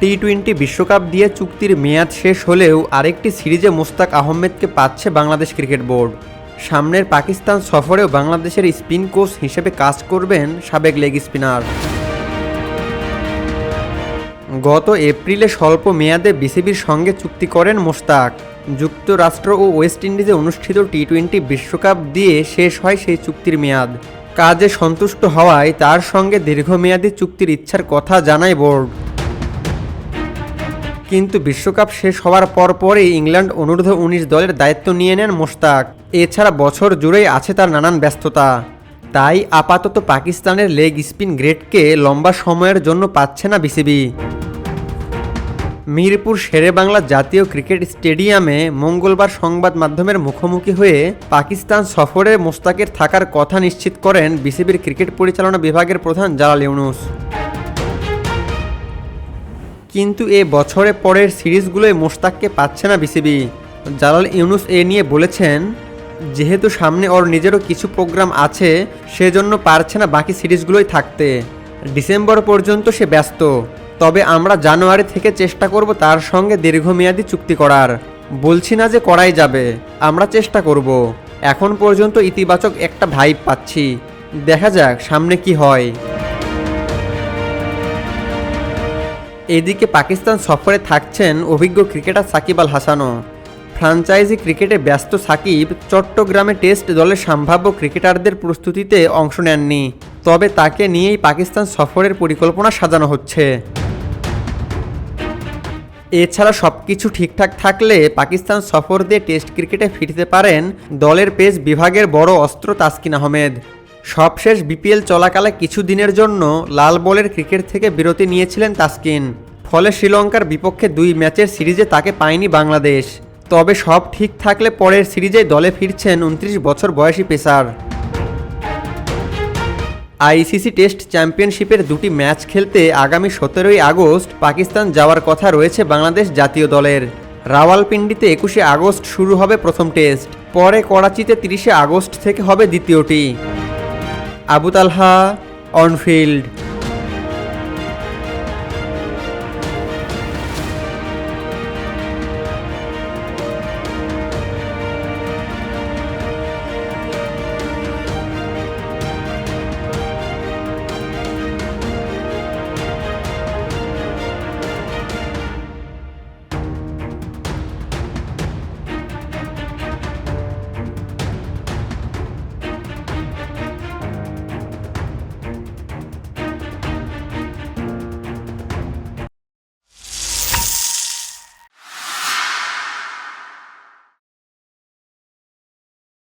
T twenty বিশ্বকাপ দিয়ে চুক্তির মেয়াদ শেষ হলেও আরেকটি সিরিজে মোস্তাক আহমেদকে পাচ্ছে বাংলাদেশ ক্রিকেট বোর্ড। সামনের পাকিস্তান সফরেও বাংলাদেশের স্পিন কোচ হিসেবে কাজ করবেন সাবেক লেগ স্পিনার। গত এপ্রিলে স্বল্প মেয়াদে বিসিবির সঙ্গে চুক্তি করেন মোস্তাক যুক্তরাষ্ট্র ও ওয়েস্ট ইন্ডিজে অনুষ্ঠিত টি টোয়েন্টি বিশ্বকাপ দিয়ে শেষ হয় সেই চুক্তির মেয়াদ। কাজে সন্তুষ্ট হওয়ায় তার সঙ্গে দীর্ঘমেয়াদী চুক্তির ইচ্ছার কথা জানায় বোর্ড। কিন্তু বিশ্বকাপ শেষ হওয়ার পর পরই ইংল্যান্ড অনূর্ধ্ব উনিশ দলের দায়িত্ব নিয়ে নেন মোস্তাক এছাড়া বছর জুড়েই আছে তার নানান ব্যস্ততা। তাই আপাতত পাকিস্তানের লেগ স্পিন গ্রেডকে লম্বা সময়ের জন্য পাচ্ছে না বিসিবি। মিরপুর শেরেবাংলা জাতীয় ক্রিকেট স্টেডিয়ামে মঙ্গলবার সংবাদ মাধ্যমের মুখোমুখি হয়ে পাকিস্তান সফরে মোস্তাকের থাকার কথা নিশ্চিত করেন বিসিবির ক্রিকেট পরিচালনা বিভাগের প্রধান জালাল ইউনুস। কিন্তু এ বছরে পরের সিরিজগুলোয় মোস্তাককে পাচ্ছে না বিসিবি। জালাল ইউনুস এ নিয়ে বলেছেন, যেহেতু সামনে ওর নিজেরও কিছু প্রোগ্রাম আছে, সেজন্য পারছে না বাকি সিরিজগুলোই থাকতে। ডিসেম্বর পর্যন্ত সে ব্যস্ত। তবে আমরা জানুয়ারি থেকে চেষ্টা করব তার সঙ্গে দীর্ঘমেয়াদী চুক্তি করার। বলছি না যে করাই যাবে, আমরা চেষ্টা করব। এখন পর্যন্ত ইতিবাচক একটা ভাইব পাচ্ছি। দেখা যাক সামনে কি হয়। এদিকে পাকিস্তান সফরে থাকছেন অভিজ্ঞ ক্রিকেটার সাকিব আল হাসানও। ফ্রাঞ্চাইজি ক্রিকেটে ব্যস্ত সাকিব চট্টগ্রামে টেস্ট দলের সম্ভাব্য ক্রিকেটারদের প্রস্তুতিতে অংশ নেননি, তবে তাকে নিয়েই পাকিস্তান সফরের পরিকল্পনা সাজানো হচ্ছে। এছাড়া সব কিছু ঠিকঠাক থাকলে পাকিস্তান সফর দিয়ে টেস্ট ক্রিকেটে ফিরতে পারেন দলের পেস বিভাগের বড় অস্ত্র তাসকিন আহমেদ। সবশেষ বিপিএল চলাকালে কিছু দিনের জন্য লাল বলের ক্রিকেট থেকে বিরতি নিয়েছিলেন তাসকিন। ফলে শ্রীলঙ্কার বিপক্ষে দুই ম্যাচের সিরিজে তাকে পায়নি বাংলাদেশ। তবে সব ঠিক থাকলে পরের সিরিজে দলে ফিরছেন উনত্রিশ বছর বয়সী পেসার। আইসিসি টেস্ট চ্যাম্পিয়নশিপের দুটি ম্যাচ খেলতে আগামী সতেরোই আগস্ট পাকিস্তান যাওয়ার কথা রয়েছে বাংলাদেশ জাতীয় দলের। রাওয়ালপিন্ডিতে একুশে আগস্ট শুরু হবে প্রথম টেস্ট। পরে করাচিতে তিরিশে আগস্ট থেকে হবে দ্বিতীয়টি। Abu Talha on field.